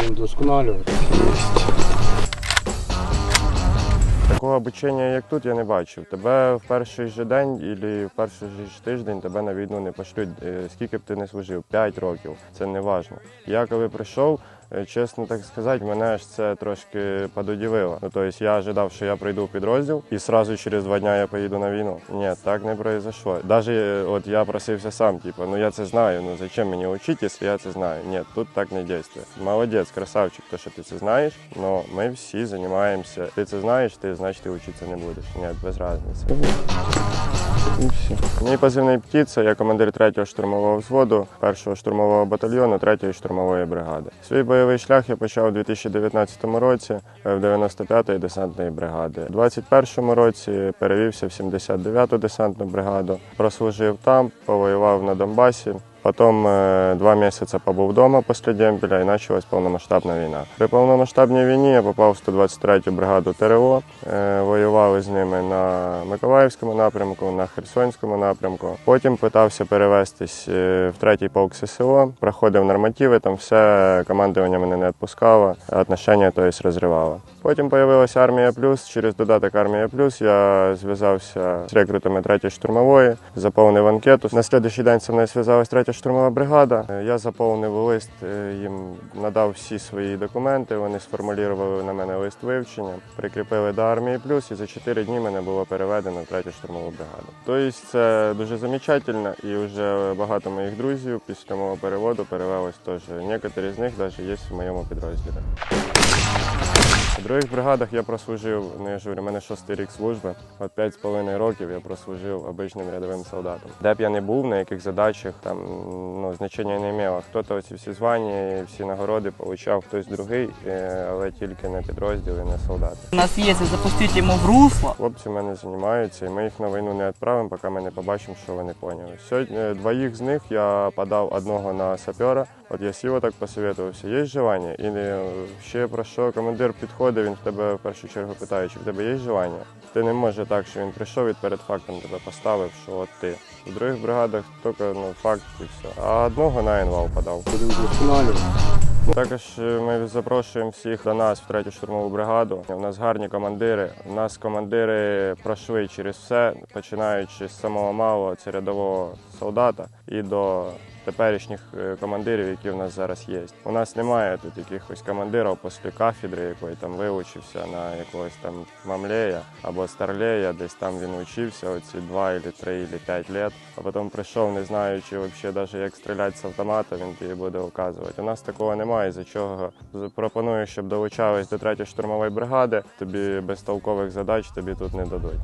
будемо досконалювати. Такого обучення, як тут, я не бачив. Тебе в перший же день або в перший же тиждень тебе на війну не пошлють. Е, Скільки б ти не служив? 5 років. Це не важно. Я коли прийшов, чесно так сказати, мене аж це трошки подудівило. Ну, тобто я ожидав, що я прийду в підрозділ і одразу через два дні я поїду на війну. Ні, так не произошло. Навіть от я просився сам, типу, ну я це знаю, ну зачем мені вчити, якщо я це знаю? Ні, тут так не діє. Молодець, красавчик, то, що ти це знаєш, але ми всі займаємося. Ти це знаєш, ти значить ти вчитися не будеш. Ні, без різниці. І все. Мій позивний птиця, я командир 3-го штурмового взводу, 1-го штурмового батальйону 3-ї штурмової бригади. Свій бойовий шлях я почав у 2019 році е, в 95-ї десантної бригади. У 2021 році перевівся в 79-ту десантну бригаду, прослужив там, повоював на Донбасі. Потім е, два місяці побув вдома після дембеля і почалась повномасштабна війна. При повномасштабній війні я попав в 123-ю бригаду ТРО. Е, Воювали з ними на Миколаївському напрямку, на Херсонському напрямку. Потім питався перевестись е, в третій полк ССО, проходив нормативи, там все командування мене не відпускало, отношення тобто, розривало. Потім з'явилася армія плюс. Через додаток Армія Плюс я зв'язався з рекрутами 3-ї штурмової, заповнив анкету. На слідуючий день зі мною зв'язалась 3-я штурмова бригада. Е, Я заповнив лист, е, їм надав всі свої документи. Вони сформулювали на мене лист вивчення, прикріпили до армії плюс, і за 4 дні мене було переведено в 3-ю штурмову бригаду. Тобто це дуже замечательно, і вже багато моїх друзів після мого переводу перевелось теж. Некоторі з них навіть є в моєму підрозділі. У других бригадах я прослужив, ну я ж говорю, у мене шостий рік служби. От п'ять з половиною років я прослужив обичним рядовим солдатом. Де б я не був, на яких задачах, там ну, значення не мало. Хто-то ці всі звання, всі нагороди отримав, хтось другий, е, але тільки не підрозділ і не солдати. У нас есть, запустить ему в русло. Хлопці в мене займаються, і ми їх на війну не відправимо, поки ми не побачимо, що вони поняли. Сьогодні е, двоїх з них я подав одного на сапера. От я сів так посоветувався. Є желання? І е, ще про що командир підходить, він в тебе в першу чергу питає, чи в тебе є желання. Ти не може так, що він прийшов і перед фактом тебе поставив, що от ти. У других бригадах тільки ну, факт все. А одного на інвал подав. Також е, ми запрошуємо всіх до нас в третю штурмову бригаду. У нас гарні командири. У нас командири пройшли через все, починаючи з самого малого це рядового солдата і до теперішніх е, командирів, які в нас зараз є. У нас немає тут якихось командирів після кафедри, якої там вивчився на якогось там мамлея або старлея, десь там він учився оці два, або три, або п'ять років, а потім прийшов, не знаючи взагалі навіть як стріляти з автомата, він тобі буде указувати. У нас такого немає, за чого пропоную, щоб долучались до третьої штурмової бригади. Тобі без толкових задач тобі тут не дадуть.